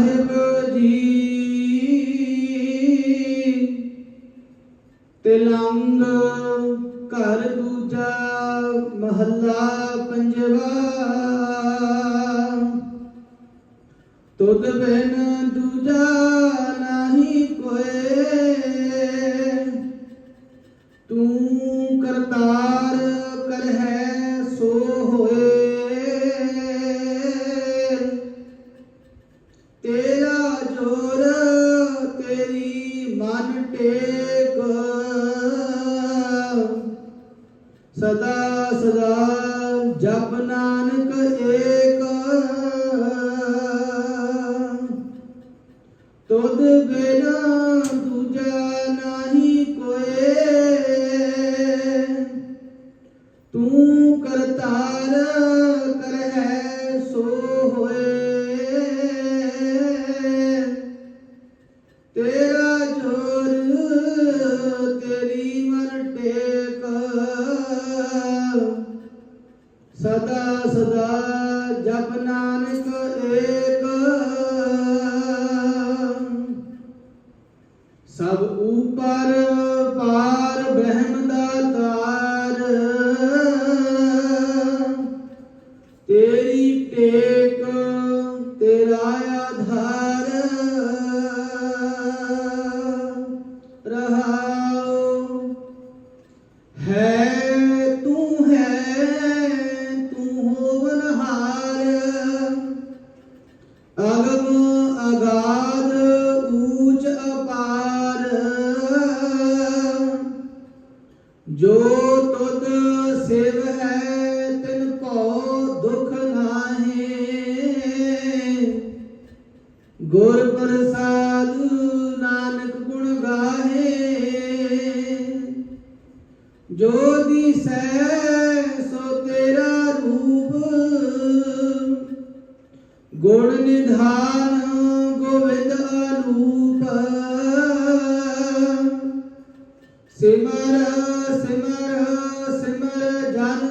ਸਾਹਿਬ ਜੀ। ਤਿਲੰਗ ਘਰ ਦੂਜਾ ਮਹੱਲਾ ਪੰਜਵਾ। ਤੁਧ ਬਿਨ ਦੂਜਾ ਟੇਕ ਸਦਾ ਸਦਾ ਜਪ ਨਾਨਕ ਏਕ। ਤੁਧ ਬਿਨਾ ਦੂਜਾ ਨਹੀਂ ਕੋਏ। ਤੂੰ ਕਰਤਾਰਾ ਸਦਾ ਸਦਾ ਜਪ ਨਾਨਕ ਜੋ ਤੁਧ ਸਿਵ ਹੈ ਤਿਨ ਕੋ ਦੁਖ ਨਾਹੀ। ਗੁਰ ਪ੍ਰਸਾਦ ਨਾਨਕ ਗੁਣ ਗਾਹੇ। ਜੋ ਦਿਸੈ, ਸੋ ਤੇਰਾ ਰੂਪ। ਗੁਣ ਨਿਧਾਨ ਸਿਮਰ ਸਿਮਰ ਸਿਮਰ ਜਨ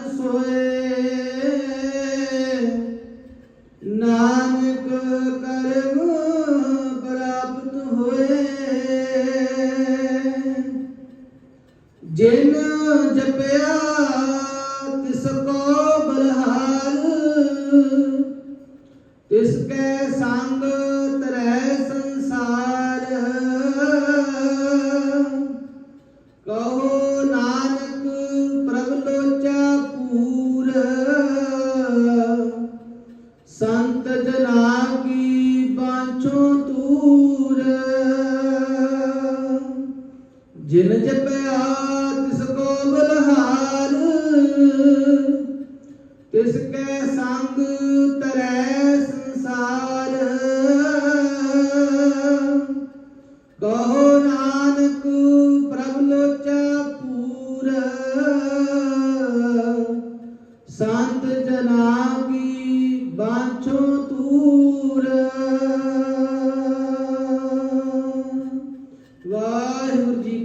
ਜਿਨ ਜਪਿਆ